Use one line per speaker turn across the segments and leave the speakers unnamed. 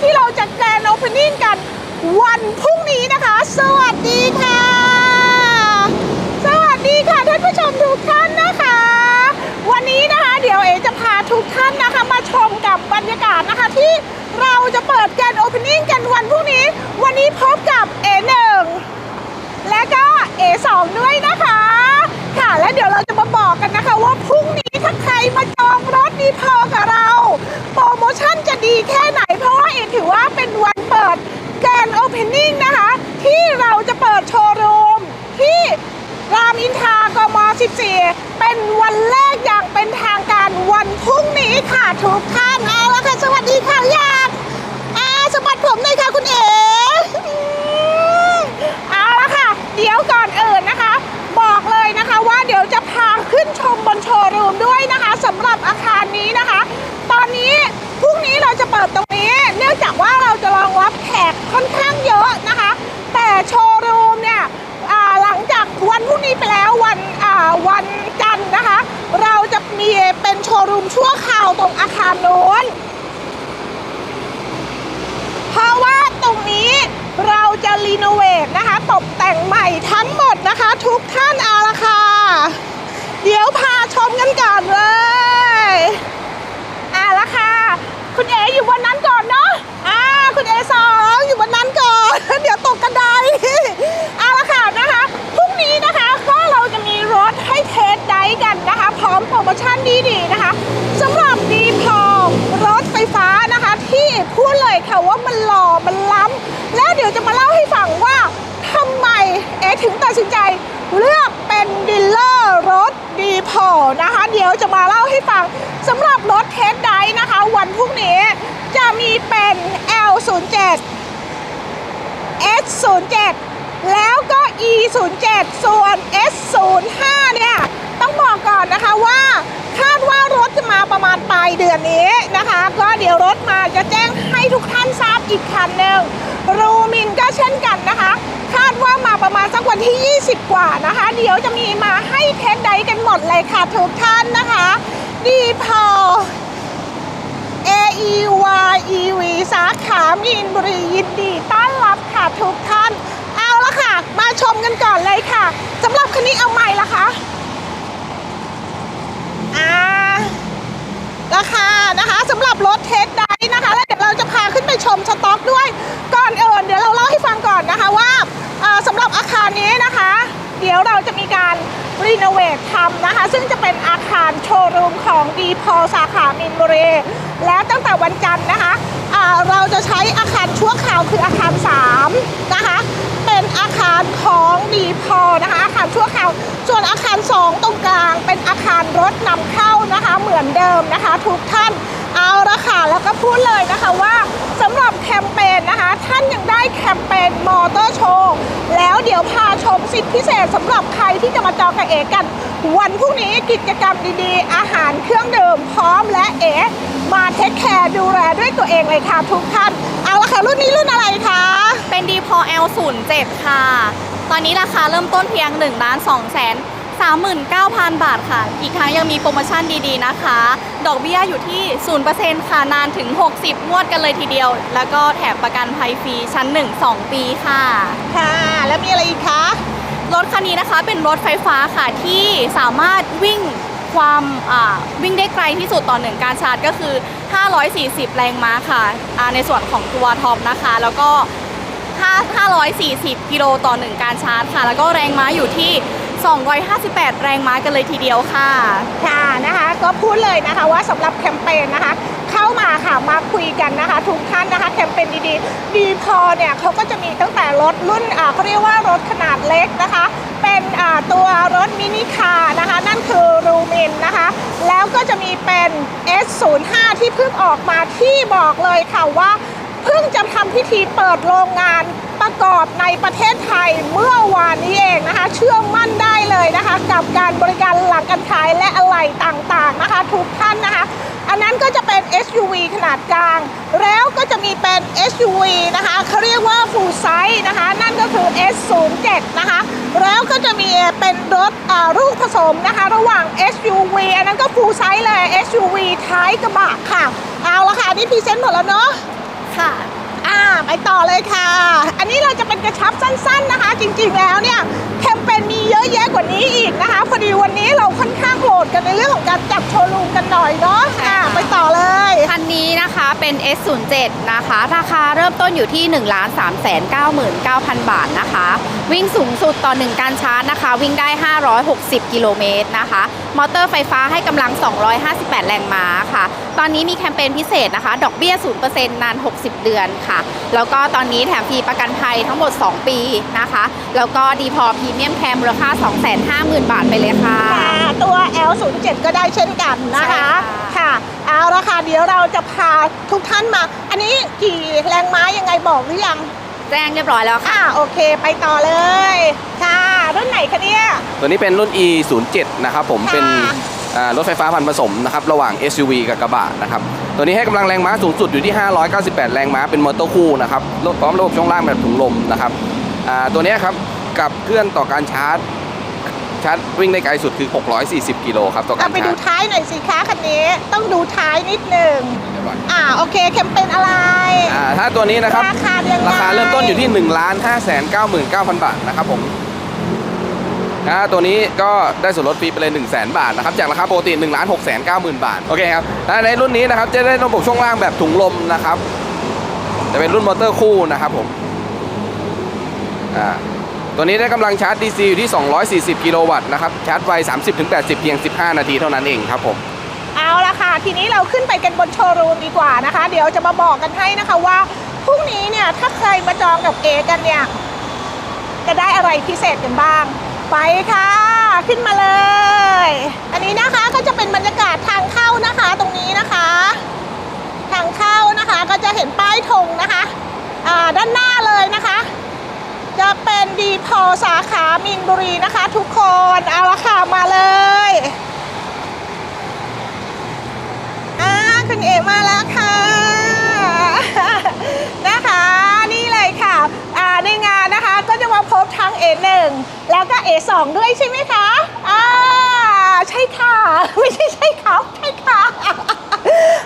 ที่เราจะแกรนโอเพนนิ่งกันวันพรุ่งนี้นะคะ สวัสดีค่ะ สวัสดีค่ะท่านผู้ชมทุกท่านนะคะ วันนี้นะคะเดี๋ยวเอจะพาทุกท่านนะคะมาชมกับบรรยากาศนะคะที่เราจะเปิดแกรนโอเพนนิ่งกันวันพรุ่งนี้ วันนี้พบกับเอหนึ่งและก็ A2 ด้วยนะคะ ค่ะและเดี๋ยวเรา มาบอกกันนะคะว่าพรุ่งนี้ถ้าใครมาจองรถดีพอกับเรา โปรโมชั่นจะดีแค่ไหน เพราะว่าเอถือว่าเป็นวันเปิดแกรนโอเพนนิ่งนะคะ ที่เราจะเปิดโชว์รูมที่รามอินทรากม 14 เป็นวันแรกอย่างเป็นทางการวันพรุ่งนี้ค่ะทุกท่านเอาละค่ะ สวัสดีค่ะยากอาสะบัดผมหน่อยค่ะคุณเอ๋มเอาละค่ะ เดี๋ยวก่อนอื่นนะคะ บอกเลยนะคะว่าเดี๋ยวจะพาขึ้น ชมบนโชว์รูมด้วยนะคะสำหรับอาคารนี้นะคะ ตอนนี้พรุ่งนี้เราจะเปิดตรงนี้ เนื่องจากว่าเราจะรองรับแขกค่อนข้างเยอะนะคะ แต่โชว์รูมเนี่ยหลังจากวันพรุ่งนี้ไปแล้ววันวันจันทร์นะคะ เราจะมีเป็นโชว์รูมชั่วคราวตรงอาคารโน้นเพราะว่าตรงนี้เราจะรีโนเวทนะคะ ตกแต่งใหม่ทั้งหมดนะคะ ทุกท่านอาละค่ะเดี๋ยวพา ชมกันก่อนเลยเอาละค่ะ คุณเออยู่บนนั้นก่อนเนาะอ่าคุณเอสองอยู่บนนั้นก่อน เดี๋ยวตกกระไดเอาละค่ะนะคะพรุ่งนี้นะคะก็เราจะมีรถให้เทสไดฟ์กันนะคะ พร้อมโปรโมชั่นดีๆนะคะสำหรับดีพอรถไฟฟ้านะคะ ที่พูดเลยค่ะว่ามันหล่อมันล้ำแล้วเดี๋ยวจะมาเล่าให้ฟังว่าทำไมเอถึงตัดสินใจเลือกเป็นดีลเลอร์ พอนะคะ เดี๋ยวจะมาเล่าให้ฟังสำหรับรถเทสไดนะคะ วันพรุ่งนี้จะมีเป็น L07 S07 แล้วก็ E07 ส่วน S05 เนี่ย ต้องบอกก่อนนะคะว่าคาดว่ารถจะมาประมาณปลายเดือนนี้นะคะ ก็เดี๋ยวรถมาจะแจ้งให้ทุกท่านทราบอีกคันหนึ่งรูมินก็เช่นกันนะคะ คาดว่ามาประมาณสักวันที่ 20 กว่านะคะ เดี๋ยวจะมีมาให้เทสไดกันหมดเลยค่ะทุกท่านนะคะ ดีพอ A E Y E V สาขามีนบุรียินดีต้อนรับค่ะทุกท่าน เอาละค่ะ มาชมกันก่อนเลยค่ะสำหรับคันนี้เอาใหม่ละคะ อ่าราคานะคะสำหรับรถเทสไดฟ์นะคะแล้วเดี๋ยวเราจะพาขึ้นไปชมสต็อกด้วยก่อนเอื่นเดี๋ยวเราเล่าให้ฟังก่อนนะคะว่าสำหรับอาคารนี้นะคะ เดี๋ยวเราจะมีการรีโนเวททำนะคะ ซึ่งจะเป็นอาคารโชว์รูมของดีพอสาขามินบุรีแล้วตั้งแต่วันจันทร์นะคะเราจะใช้อาคารชั่วคราวคืออาคาร 3 นะคะ เป็นอาคารของดีพอนะคะ อาคารชั่วคราว ส่วนอาคาร 2 ตรงกลางเป็นอาคารรถ อนเดิมนะคะ ทุกท่านเอาละค่ะแล้วก็พูดเลยนะคะว่าสำหรับแคมเปญนะคะ ท่านยังได้แคมเปญมอเตอร์โชว์แล้วเดี๋ยวพาชมสิทธิพิเศษสำหรับใครที่จะมาจองกับเอกัน วันพรุ่งนี้กิจกรรมดีๆ อาหารเครื่องดื่มพร้อมและเอมาเทคแคร์ดูแลด้วยตัวเองเลยค่ะทุกท่าน เอาละค่ะรุ่นนี้รุ่นอะไรคะ
เป็นดีพอ L07 ค่ะ ตอนนี้ราคาเริ่มต้นเพียง1ล้าน2แสน 39,000 บาทค่ะ อีกทั้งยังมีโปรโมชั่นดีๆนะคะ ดอกเบี้ยอยู่ที่ 0%ค่ะ นานถึง 60 งวดกันเลยทีเดียว แล้วก็แถมประกันภัยฟรีชั้น 1 2 ปีค่ะ
ค่ะ แล้วมีอะไรอีกคะ
รถคันนี้นะคะเป็นรถไฟฟ้าค่ะที่สามารถวิ่งความอ่าวิ่งได้ไกลที่สุดต่อหนึ่งการชาร์จก็คือ 540 แรงม้าค่ะอ่าในส่วนของตัวท็อปนะคะ แล้วก็5 540 กิโลต่อหนึ่งการชาร์จค่ะ แล้วก็แรงม้าอยู่ที่ 258 แรงม้ากันเลยทีเดียวค่ะ
ค่ะนะคะก็พูดเลยนะคะว่าสำหรับแคมเปญนะคะ เข้ามาค่ะมาคุยกันนะคะ ทุกท่านนะคะแคมเปญดีๆดีพอเนี่ยเขาก็จะมีตั้งแต่รถรุ่นอ่าเขาเรียกว่ารถขนาดเล็กนะคะ เป็นอ่าตัวรถมินิคาร์นะคะ นั่นคือรูมินนะคะ แล้วก็จะมีเป็น S05 ที่เพิ่งออกมาที่บอกเลยค่ะว่า เพิ่งจะทำพิธีเปิดโรงงาน ประกอบในประเทศไทยเมื่อวานนี้เองนะคะ เชื่อมั่นได้เลยนะคะ กับการบริการหลังการขายและอะไหล่ต่างๆนะคะ ทุกท่านนะคะ อันนั้นก็จะเป็น SUV ขนาดกลาง แล้วก็จะมีเป็น SUV นะคะเขาเรียกว่า full size นะคะ นั่นก็คือ S07 นะคะ แล้วก็จะมีเป็นรถอ่าลูกผสมนะคะ ระหว่าง SUV อันนั้นก็ full size เลย SUV ท้ายกระบะค่ะ เอาละค่ะนี่พรีเซนต์หมดแล้วเนาะ
ค่ะ
อ่าไปต่อเลยค่ะ อันนี้เราจะเป็นกระชับสั้น ๆนะคะ จริงๆแล้วเนี่ย เปญมีเยอะแยะกว่านี้อีกนะคะพอดีวันนี้เราค่อนข้างโหดกันในเรื่องของการจับโชว์รูมกันหน่อยเนาะ
ใช่
อ่า
ค่ะ
ไปต่อเลย
คันนี้นะคะเป็น S07 นะคะ ราคาเริ่มต้นอยู่ที่ 1 3 9 9 0 0 0 บาทนะคะ วิ่งสูงสุดต่อ 1 การชาร์จนะคะ วิ่งได้ 560 กิโลเมตรนะคะ มอเตอร์ไฟฟ้าให้กำลัง 258 แรงม้าค่ะ ตอนนี้มีแคมเปญพิเศษนะคะ ดอกเบี้ย 0%นาน 60 เดือนค่ะ แล้วก็ตอนนี้แถมฟรีประกันภัยทั้งหมด 2 ปีนะคะ แล้วก็ดีพอพรีเมียมแคมมูลค่า 250,000 บาทไปเลยค่ะ
ค่ะตัว L07 ก็ได้เช่นกันนะคะ
ใช่ค่ะ
ค่ะ เอาละค่ะเดี๋ยวเราจะพาทุกท่านมา อันนี้กี่แรงม้ายังไงบอกหรือยัง
แจ้งเรียบร้อยแล้วค่ะ
อ่าโอเคไปต่อเลย ค่ะ รุ่นไหนคะเนี่ย
ตัวนี้เป็นรุ่น e 0 7นะครับผม
ค่ะ
เป็นอ่ารถไฟฟ้าพันธุ์ผสมนะครับระหว่าง SUV กับกระบะนะครับตัวนี้ให้กำลังแรงม้าสูงสุดอยู่ที่ 598 แรงม้าเป็นมอเตอร์คู่นะครับพร้อมระบบช่วงล่างแบบถุงลมนะครับอ่าตัวเนี้ยครับ กับเคลื่อนต่อการชาร์จ ชาร์จวิ่งได้ไกลสุดคือ 640 กิโลครับต่อการ
เอาไป
ชา
ดู
ร์จ
ท้ายหน่อยสิคะคันนี้ ต้องดูท้ายนิดหนึ่ง
เรียบร้อย
อ่าโอเคแคมเปญอะไร
อ่าถ้าตัวนี้นะครับ
ราคายังไง
ราคาเริ่มต้นอยู่ที่1 5 9 9 9 0 0 0 บาทนะครับผมนะตัวนี้ก็ได้ส่วนลดฟรีไปเลย 1 0 0 0 0 0 บาทนะครับ จากราคาปกติ1 6 9 0 0 0 0บาท โอเคครับและในรุ่นนี้นะครับ จะได้ระบบช่วงล่างแบบถุงลมนะครับ จะเป็นรุ่นมอเตอร์คู่นะครับผม อ่า ตัวนี้ได้กำลังชาร์จ DC อยู่ที่ 240 กิโลวัตต์นะครับ ชาร์จไว 30-80 เพียง 15 นาทีเท่านั้นเองครับผม
เอาละค่ะ ทีนี้เราขึ้นไปกันบนโชว์รูมดีกว่านะคะ เดี๋ยวจะมาบอกกันให้นะคะว่าพรุ่งนี้เนี่ยถ้าใครมาจองกับเอกันเนี่ย จะได้อะไรพิเศษกันบ้าง ไปค่ะ ขึ้นมาเลย อันนี้นะคะก็จะเป็นบรรยากาศทางเข้านะคะตรงนี้นะคะ ทางเข้านะคะก็จะเห็นป้ายธงนะคะอ่าด้านหน้าเลยนะคะ จะเป็นดีพอสาขามีนบุรีนะคะ ทุกคนเอาละค่ะมาเลยอ่าคุณเอมาแล้วค่ะนะคะนี่เลยค่ะอ่าในงานนะคะก็จะมาพบทั้ง A1 แล้วก็ A2 ด้วยใช่ไหมคะอ่าใช่ค่ะไม่ใช่ใช่ครับใช่ค่ะ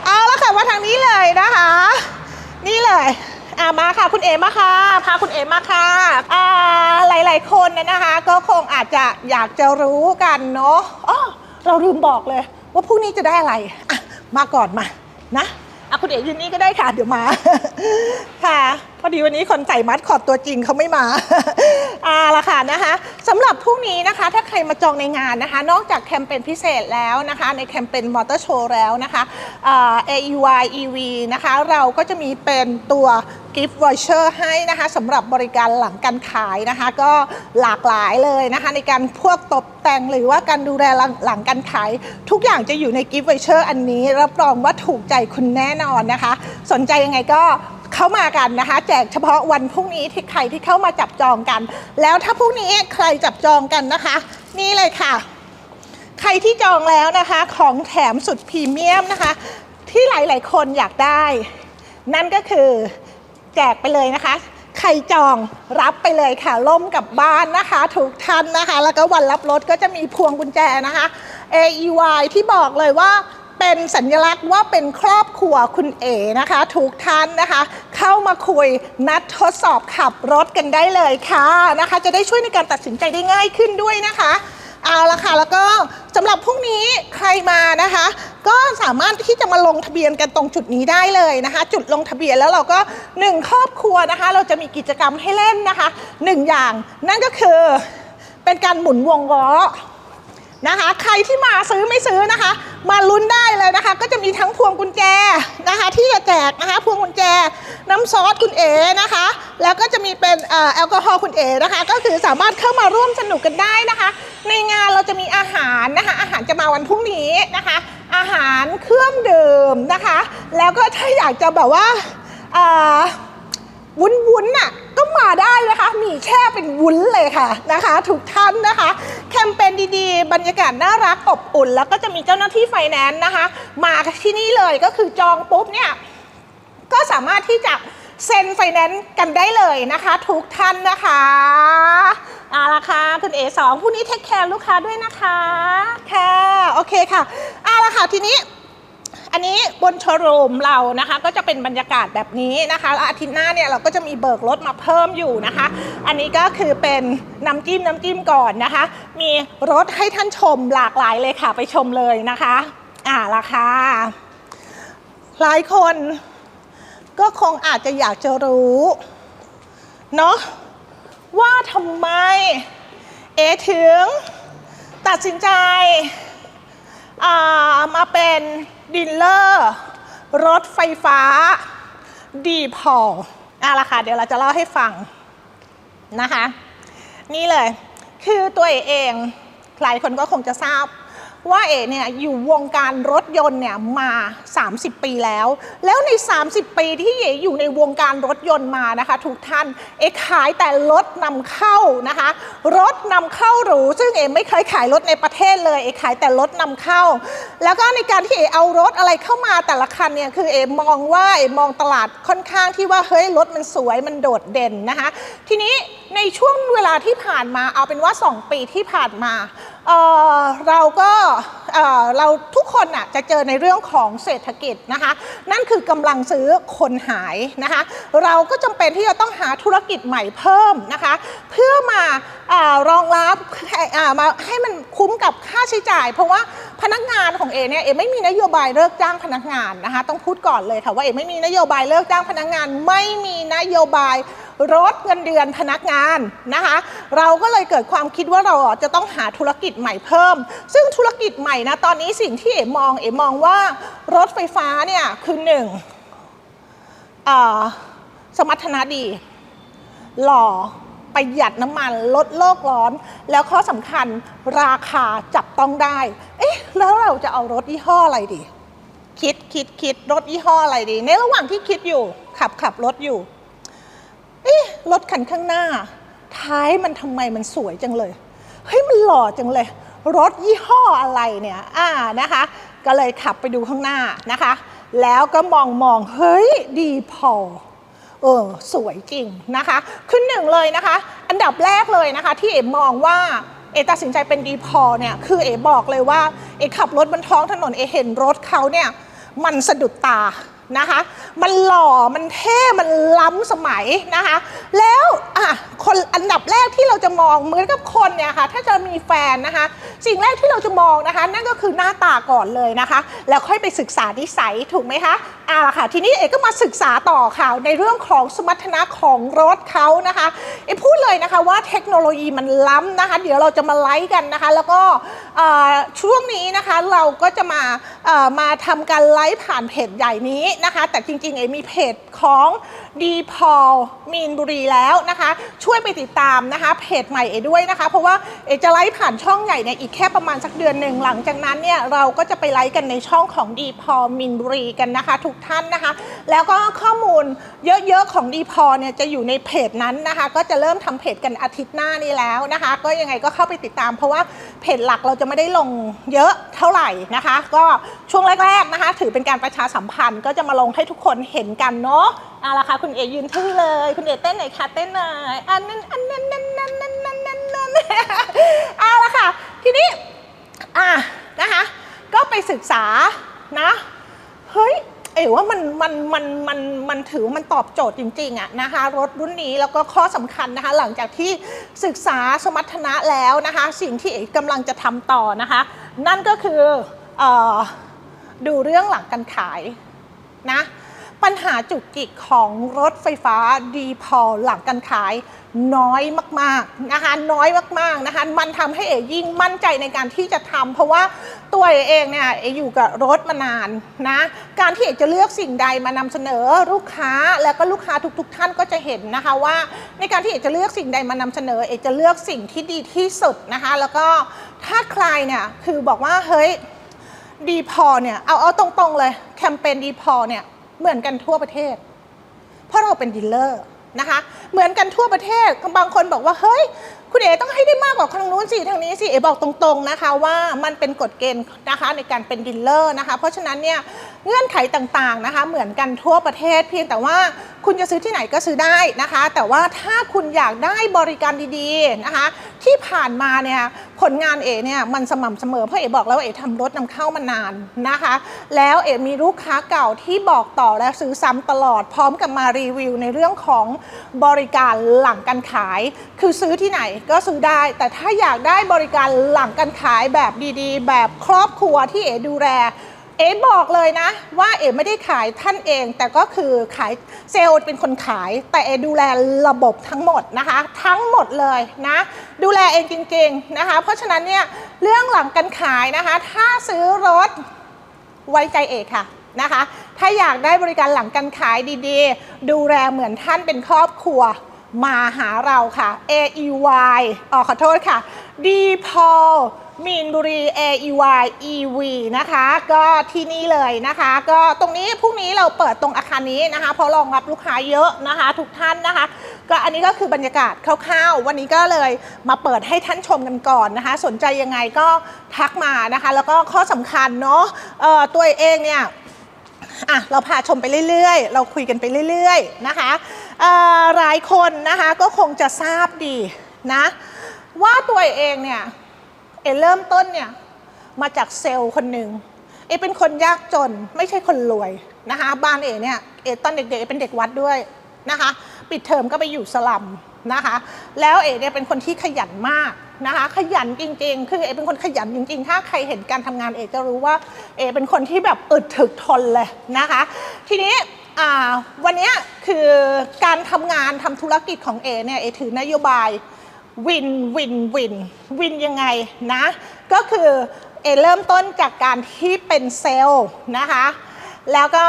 เอาละค่ะมาทางนี้เลยนะคะ นี่เลย อ่ามาค่ะคุณเอมาค่ะพาคุณเอมาค่ะอ่าหลาย ๆ คนนะนะคะ ก็คงอาจจะอยากจะรู้กันเนาะอ๋อเราลืมบอกเลย ว่าพรุ่งนี้จะได้อะไรอะมาก่อนมานะอะคุณเอยืนนี่ก็ได้ค่ะเดี๋ยวมา ค่ะ พอดีวันนี้คนใส่มัดคอดตัวจริงเขาไม่มาอ่าละค่ะนะคะสำหรับพรุ่งนี้นะคะ ถ้าใครมาจองในงานนะคะ นอกจากแคมเปญพิเศษแล้วนะคะ ในแคมเปญมอเตอร์โชว์แล้วนะคะอ่า AEY EV นะคะ เราก็จะมีเป็นตัว gift voucher ให้นะคะสำหรับบริการหลังการขายนะคะ ก็หลากหลายเลยนะคะ ในการพวกตกแต่งหรือว่าการดูแลหลังการขาย ทุกอย่างจะอยู่ใน gift voucher อันนี้รับรองว่าถูกใจคุณแน่นอนนะคะ สนใจยังไงก็เข้ามากันนะคะ แจกเฉพาะวันพรุ่งนี้ที่ใครที่เข้ามาจับจองกัน แล้วถ้าพรุ่งนี้ใครจับจองกันนะคะ นี่เลยค่ะ ใครที่จองแล้วนะคะ ของแถมสุดพรีเมียมนะคะ ที่หลาย ๆ คนอยากได้ นั่นก็คือ แจกไปเลยนะคะ ใครจองรับไปเลยค่ะล่มกับบ้านนะคะทุกท่านนะคะ แล้วก็วันรับรถก็จะมีพวงกุญแจนะคะ AEY ที่บอกเลยว่าเป็นสัญลักษณ์ว่าเป็นครอบครัวคุณเอนะคะทุกท่านนะคะ เข้ามาคุยนัดทดสอบขับรถกันได้เลยค่ะนะคะ จะได้ช่วยในการตัดสินใจได้ง่ายขึ้นด้วยนะคะ เอาละค่ะ แล้วก็สำหรับพรุ่งนี้ใครมานะคะ ก็สามารถที่จะมาลงทะเบียนกันตรงจุดนี้ได้เลยนะคะ จุดลงทะเบียนแล้วเราก็หนึ่งครอบครัวนะคะ เราจะมีกิจกรรมให้เล่นนะคะหนึ่งอย่างนั่นก็คือเป็นการหมุนวงล้อนะคะ ใครที่มาซื้อไม่ซื้อนะคะ มาลุ้นได้เลยนะคะ ก็จะมีทั้งพวงกุญแจนะคะ ที่จะแจกนะคะ พวงกุญแจน้ำซอสคุณเอนะคะ แล้วก็จะมีเป็นแอลกอฮอล์คุณเอนะคะ ก็คือสามารถเข้ามาร่วมสนุกกันได้นะคะ ในงานเราจะมีอาหารนะคะ อาหารจะมาวันพรุ่งนี้นะคะ อาหารเครื่องดื่มนะคะ แล้วก็ถ้าอยากจะแบบว่า วุ้นวุ้นๆน่ะก็มาได้นะคะ มีแช่เป็นวุ้นเลยค่ะนะคะ ทุกท่านนะคะ แคมเปญดีๆ บรรยากาศน่ารักอบอุ่น แล้วก็จะมีเจ้าหน้าที่ไฟแนนซ์นะคะ มาที่นี่เลยก็คือจองปุ๊บเนี่ย ก็สามารถที่จะเซ็นไฟแนนซ์กันได้เลยนะคะ ทุกท่านนะคะเอาละค่ะคุณเอสองผู้นี้เทคแคร์ลูกค้าด้วยนะคะ ค่ะ โอเคค่ะเอาละค่ะทีนี้ อันนี้บนโชว์รูมเรานะคะ ก็จะเป็นบรรยากาศแบบนี้นะคะแล้วอาทิตย์หน้าเนี่ยเราก็จะมีเบิกรถมาเพิ่มอยู่นะคะ อันนี้ก็คือเป็นน้ำจิ้มน้ำจิ้มก่อนนะคะ มีรถให้ท่านชมหลากหลายเลยค่ะไปชมเลยนะคะ อ่าราคาหลายคนก็คงอาจจะอยากจะรู้เนาะว่าทำไมเอถึงตัดสินใจามาเป็น ดิลเลอร์ รถไฟฟ้า ดีพอลอะละค่ะ เดี๋ยวเราจะเล่าให้ฟังนะคะ นี่เลย คือตัวเอเองหลายคนก็คงจะทราบ ว่าเอเนี่ยอยู่วงการรถยนต์เนี่ยมา 30 ปีแล้ว แล้วใน 30 ปีที่เอ๋อยู่ในวงการรถยนต์มานะคะทุกท่านเอขายแต่รถนำเข้านะคะ รถนำเข้าหรู ซึ่งเอ๋ไม่เคยขายรถในประเทศเลยเอขายแต่รถนำเข้า แล้วก็ในการที่เอเอารถอะไรเข้ามาแต่ละคันเนี่ยคือเอ๋มองว่าเอมองตลาดค่อนข้างที่ว่าเฮ้ยรถมันสวยมันโดดเด่นนะคะ ทีนี้ในช่วงเวลาที่ผ่านมาเอาเป็นว่า 2 ปีที่ผ่านมา เเราก็เราทุกคนน่ะจะเจอในเรื่องของเศรษฐกิจนะคะ นั่นคือกำลังซื้อคนหายนะคะ เราก็จำเป็นที่จะต้องหาธุรกิจใหม่เพิ่มนะคะ เพื่อมาออรองรับมาให้มันคุ้มกับค่าใช้จ่าย เพราะว่าพนักงานของเอเนี่ยเอไม่มีนโยบายเลิกจ้างพนักงานนะคะ ต้องพูดก่อนเลยค่ะว่าเอไม่มีนโยบายเลิกจ้างพนักงาน ไม่มีนโยบาย ลดเงินเดือนพนักงานนะคะ เราก็เลยเกิดความคิดว่าเราจะต้องหาธุรกิจใหม่เพิ่ม ซึ่งธุรกิจใหม่นะตอนนี้สิ่งที่เอ๋มองเอ๋มองว่ารถไฟฟ้าเนี่ยคือหนึ่งสมรรถนะดี หล่อประหยัดน้ำมันลดโลกร้อน แล้วข้อสำคัญราคาจับต้องได้ เอ๊ะ แล้วเราจะเอารถยี่ห้ออะไรดี คิดคิดคิดรถยี่ห้ออะไรดี ในระหว่างที่คิดอยู่ ขับขับรถอยู่ เอ๊ะรถคันข้างหน้า ท้ายมันทำไมมันสวยจังเลย เฮ้ยมันหล่อจังเลย รถยี่ห้ออะไรเนี่ย อ่านะคะ ก็เลยขับไปดูข้างหน้านะคะ แล้วก็มองมองเฮ้ยดีพอเออสวยจริงนะคะคือหนึ่งเลยนะคะ อันดับแรกเลยนะคะ ที่เอ๋มองว่าเอตัดสินใจเป็นดีพอเนี่ยคือเอ๋บอกเลยว่าเอ๋ขับรถบนท้องถนนเอเห็นรถเขาเนี่ยมันสะดุดตา นะคะ มันหล่อ มันเท่ มันล้ำสมัยนะคะ แล้วอะคนอันดับแรกที่เราจะมองเหมือนกับคนเนี่ยค่ะ ถ้าจะมีแฟนนะคะ สิ่งแรกที่เราจะมองนะคะ นั่นก็คือหน้าตาก่อนเลยนะคะ แล้วค่อยไปศึกษานิสัยถูกไหมคะอ่าละค่ะทีนี้เอกก็มาศึกษาต่อค่ะในเรื่องของสมรรถนะของรถเขานะคะเอกพูดเลยนะคะว่าเทคโนโลยีมันล้ำนะคะ เดี๋ยวเราจะมาไลฟ์กันนะคะ แล้วก็ช่วงนี้นะคะเราก็จะมามาทำการไลฟ์ผ่านเพจใหญ่นี้นะคะ แต่จริงๆเอกมีเพจของดีพอลมีนบุรีแล้วนะคะ ช่วยไปติดตามนะคะเพจใหม่เอด้วยนะคะ เพราะว่าเอจะไลฟ์ผ่านช่องใหญ่เนี่ยอีกแค่ประมาณสักเดือนหนึ่งหลังจากนั้นเนี่ยเราก็จะไปไลฟ์กันในช่องของดีพอลมินบุรีกันนะคะทุกท่านนะคะ แล้วก็ข้อมูลเยอะๆของดีพอเนี่ยจะอยู่ในเพจนั้นนะคะ ก็จะเริ่มทำเพจกันอาทิตย์หน้านี้แล้วนะคะ ก็ยังไงก็เข้าไปติดตาม เพราะว่าเพจหลักเราจะไม่ได้ลงเยอะเท่าไหร่นะคะ ก็ช่วงแรกๆนะคะ ถือเป็นการประชาสัมพันธ์ ก็จะมาลงให้ทุกคนเห็นกันเนาะเอาละค่ะคุณเอยืนทึ่งเลย คุณเอเต้นหน่อยค่ะเต้นหน่อยอันนั้นอันนั้นนั่นนั่นนั่นนั่นนั่นนั่นเอาละค่ะทีนี้อะนะคะก็ไปศึกษานะเฮ้ย เอ๋ว่ามันมันมันมันมันถือมันตอบโจทย์จริงๆอะนะคะรถรุ่นนี้แล้วก็ข้อสำคัญนะคะหลังจากที่ศึกษาสมรรถนะแล้วนะคะสิ่งที่เอ๋กำลังจะทำต่อนะคะ นั่นก็คืออดูเรื่องหลังการขายนะ ปัญหาจุกจิกของรถไฟฟ้าดีพอหลังการขายน้อยมากๆนะคะน้อยมากๆนะคะมันทำให้เอยิ่งมั่นใจในการที่จะทำเพราะว่าตัวเอเองเนี่ยเออยู่กับรถมานานนะการที่เอจะเลือกสิ่งใดมานำเสนอลูกค้าแล้วก็ลูกค้าทุก ๆ ท่านก็จะเห็นนะคะว่า ในการที่เอจะเลือกสิ่งใดมานำเสนอเอจะเลือกสิ่งที่ดีที่สุดนะคะแล้วก็ถ้าใครเนี่ยคือบอกว่าเฮ้ยดีพอเนี่ยเอาเอาตรงๆเลยแคมเปญดีพอเนี่ย เหมือนกันทั่วประเทศ เพราะเราเป็นดีลเลอร์นะคะ เหมือนกันทั่วประเทศบางคนบอกว่าเฮ้ย คุณเอต้องให้ได้มากกว่าทางนู้นสิทางนี้สิเอบอกตรงๆนะคะว่ามันเป็นกฎเกณฑ์นะคะในการเป็นดีลเลอร์นะคะ เพราะฉะนั้นเนี่ยเงื่อนไขต่างๆนะคะ เหมือนกันทั่วประเทศ เพียงแต่ว่าคุณจะซื้อที่ไหนก็ซื้อได้นะคะ แต่ว่าถ้าคุณอยากได้บริการดีๆนะคะ ที่ผ่านมาเนี่ยผลงานเอเนี่ยมันสม่ำเสมอเพราะเอบอกแล้วว่าเอทำรถนำเข้ามานานนะคะ แล้วเอมีลูกค้าเก่าที่บอกต่อและซื้อซ้ำตลอดพร้อมกับมารีวิวในเรื่องของบริการหลังการขาย คือซื้อที่ไหนก็ซื้อได้ แต่ถ้าอยากได้บริการหลังการขายแบบดีๆ แบบครอบครัวที่เอดูแล เอ๋บอกเลยนะ ว่าเอ๋ไม่ได้ขายท่านเอง แต่ก็คือขายเซลล์เป็นคนขาย แต่เอ๋ดูแลระบบทั้งหมดนะคะ ทั้งหมดเลยนะ ดูแลเองจริงๆนะคะ เพราะฉะนั้นเนี่ยเรื่องหลังการขายนะคะ ถ้าซื้อรถไว้ใจเอกค่ะนะคะ ถ้าอยากได้บริการหลังการขายดีๆ ดูแลเหมือนท่านเป็นครอบครัวมาหาเราค่ะ AEY อ๋อขอโทษค่ะ D p o l มีนบุรี AEY EV นะคะ ก็ที่นี่เลยนะคะ ก็ตรงนี้พรุ่งนี้เราเปิดตรงอาคารนี้นะคะ เพราะรองรับลูกค้าเยอะนะคะ ทุกท่านนะคะ ก็อันนี้ก็คือบรรยากาศคร่าวๆ วันนี้ก็เลยมาเปิดให้ท่านชมกันก่อนนะคะ สนใจยังไงก็ทักมานะคะ แล้วก็ข้อสำคัญเนาะตัวเองเนี่ยอะเราพาชมไปเรื่อยๆ เราคุยกันไปเรื่อยๆนะคะหลายคนนะคะก็คงจะทราบดีนะว่าตัวเองเนี่ย เอเริ่มต้นเนี่ยมาจากเซลล์คนหนึ่งเอเป็นคนยากจนไม่ใช่คนรวยนะคะบ้านเอเนี่ยเอตอนเด็กๆเอเป็นเด็กวัดด้วยนะคะปิดเทอมก็ไปอยู่สลัมนะคะแล้วเอเนี่ยเป็นคนที่ขยันมากนะคะขยันจริง ๆ คือเอเป็นคนขยันจริง ๆ ถ้าใครเห็นการทำงานเอจะรู้ว่าเอเป็นคนที่แบบอึดถึกทนเลยนะคะทีนี้วันนี้คือการทำงานทำธุรกิจของเอเนี่ยเอถือนโยบาย วินวินวินวินยังไงนะ ก็คือเอเริ่มต้นจากการที่เป็นเซลล์นะคะแล้วก็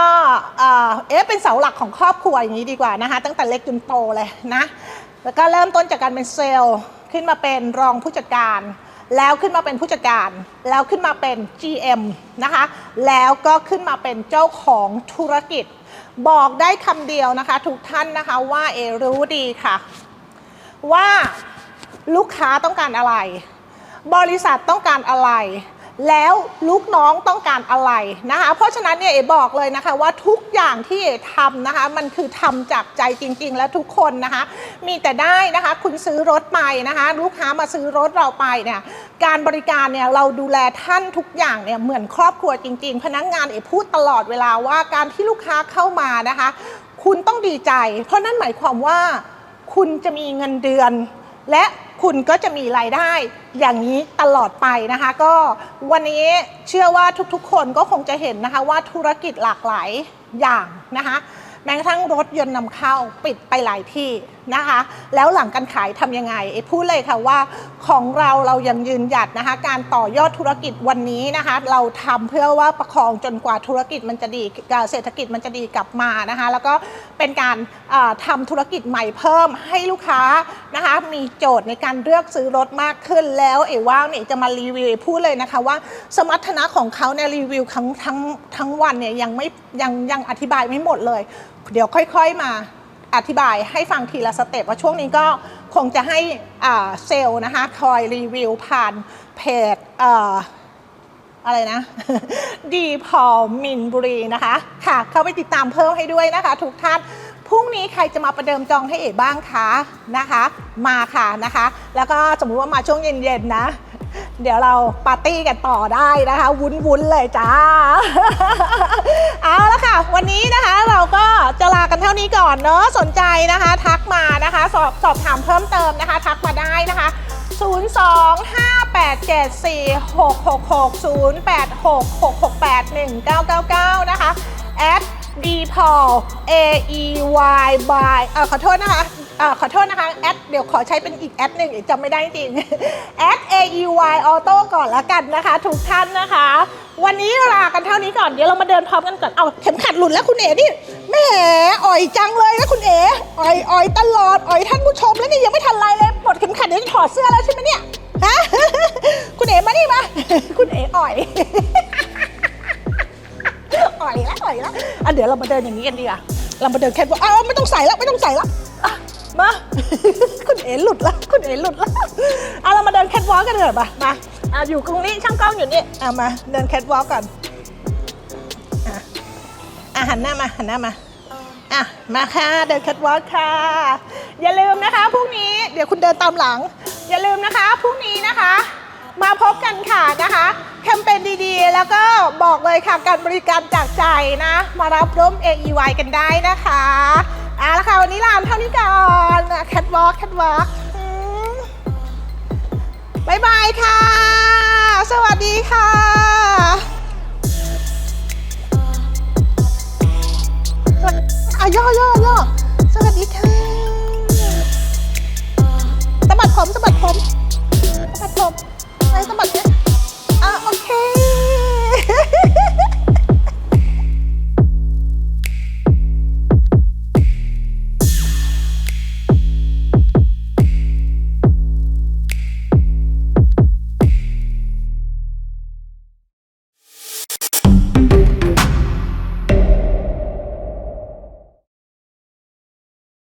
เออเอ๊ะเป็นเสาหลักของครอบครัวอย่างนี้ดีกว่านะคะตั้งแต่เล็กจนโตเลยนะแล้วก็เริ่มต้นจากการเป็นเซลล์ขึ้นมาเป็นรองผู้จัดการ แล้วขึ้นมาเป็นผู้จัดการ แล้วขึ้นมาเป็น GM นะคะแล้วก็ขึ้นมาเป็นเจ้าของธุรกิจ บอกได้คำเดียวนะคะ ทุกท่านนะคะว่าเอรู้ดีค่ะ ว่า ลูกค้าต้องการอะไร บริษัทต้องการอะไร แล้วลูกน้องต้องการอะไรนะคะ เพราะฉะนั้นเนี่ยเอบอกเลยนะคะว่าทุกอย่างที่เอทำนะคะ มันคือทำจากใจจริง ๆ และทุกคนนะคะ มีแต่ได้นะคะ คุณซื้อรถไปนะคะ ลูกค้ามาซื้อรถเราไปเนี่ยการบริการเนี่ยเราดูแลท่านทุกอย่างเนี่ยเหมือนครอบครัวจริง ๆ พนักงานเอพูดตลอดเวลาว่าการที่ลูกค้าเข้ามานะคะ คุณต้องดีใจ เพราะนั่นหมายความว่าคุณจะมีเงินเดือน และ คุณก็จะมีรายได้อย่างนี้ตลอดไปนะคะ ก็วันนี้เชื่อว่าทุกๆ คนก็คงจะเห็นนะคะว่าธุรกิจหลากหลายอย่างนะคะ แม้กระทั่งรถยนต์นำเข้าปิดไปหลายที่ นะคะ แล้วหลังการขายทำยังไงเอพูดเลยค่ะว่าของเราเรายังยืนหยัดนะคะ การต่อยอดธุรกิจวันนี้นะคะ เราทำเพื่อว่าประคองจนกว่าธุรกิจมันจะดีเศรษฐกิจมันจะดีกลับมานะคะ แล้วก็เป็นการทำธุรกิจใหม่เพิ่มให้ลูกค้านะคะ มีโจทย์ในการเลือกซื้อรถมากขึ้นแล้วเอว่าเนี่ยจะมารีวิวเอพูดเลยนะคะว่าสมรรถนะของเขาในรีวิวทั้งทั้งทั้งวันเนี่ยยังไม่ยังยังอธิบายไม่หมดเลย เดี๋ยวค่อย ๆมา อธิบายให้ฟังทีละสเต็ปว่าช่วงนี้ก็คงจะให้เซลล์นะคะคอยรีวิวผ่านเพจเอ่ออะไรนะ ดีพอมินบุรีนะคะ ค่ะ เข้าไปติดตามเพิ่มให้ด้วยนะคะ ทุกท่านพรุ่งนี้ใครจะมาประเดิมจองให้เอ๋บ้างคะนะคะ มาค่ะนะคะ แล้วก็สมมุติว่ามาช่วงเย็นๆนะ เดี๋ยวเราปาร์ตี้กันต่อได้นะคะ วุ้นๆเลยจ้า เอาละค่ะ วันนี้นะคะเราก็จะลากันเท่านี้ก่อนเนอะสนใจนะคะ ทักมานะคะ สอบสอบถามเพิ่มเติมนะคะ ทักมาได้นะคะ 025874666 086668199 นะคะ at d p a u l a e y by เอ่อขอโทษนะคะ อ่อขอโทษนะคะแอดเดี๋ยวขอใช้เป็นอีกแอดหนึ่งจำไม่ได้จริง at a e y auto ก่อนละกันนะคะ ทุกท่านนะคะ วันนี้ลากันเท่านี้ก่อนเดี๋ยวเรามาเดินพร้อมกันก่อนเอาเข็มขัดหลุดแล้วคุณเอ๋นี่แหมอ่อยจังเลยนะคุณเอ๋อ่อยอ่อยตลอดอ่อยท่านผู้ชมแล้วนี่ยังไม่ทันไรเลยปลดเข็มขัดเดี๋ยวจะถอดเสื้อแล้วใช่ไหมเนี่ยฮะคุณเอ๋มานี่มาคุณเอ๋อ่อยอ่อยแล้วอ่อยแล้วอะเดี๋ยวเรามาเดินอย่างนี้กันดีกว่าเรามาเดินแค่ว่าอ้าวไม่ต้องใส่แล้วไม่ต้องใส่แล้ว มา คุณเอ๋หลุดละคุณเอ๋หลุดละเอาเรามาเดินแคทวอล์กกันเถอะมามาอะอยู่ตรงนี้ช่างกล้องอยู่นี่อะมาเดินแคทวอล์กกันอะอะหันหน้ามาหันหน้ามาอะมาค่ะเดินแคทวอล์กค่ะ อย่าลืมนะคะพรุ่งนี้เดี๋ยวคุณเดินตามหลัง อย่าลืมนะคะพรุ่งนี้นะคะ มาพบกันค่ะนะคะแคมเปญดีๆ แล้วก็บอกเลยค่ะการบริการจากใจนะ มารับร่ม AEY กันได้นะคะ เอาละค่ะวันนี้ลาเท่านี้ก่อนแคทวอล์กแคทวอล์กบายบายค่ะ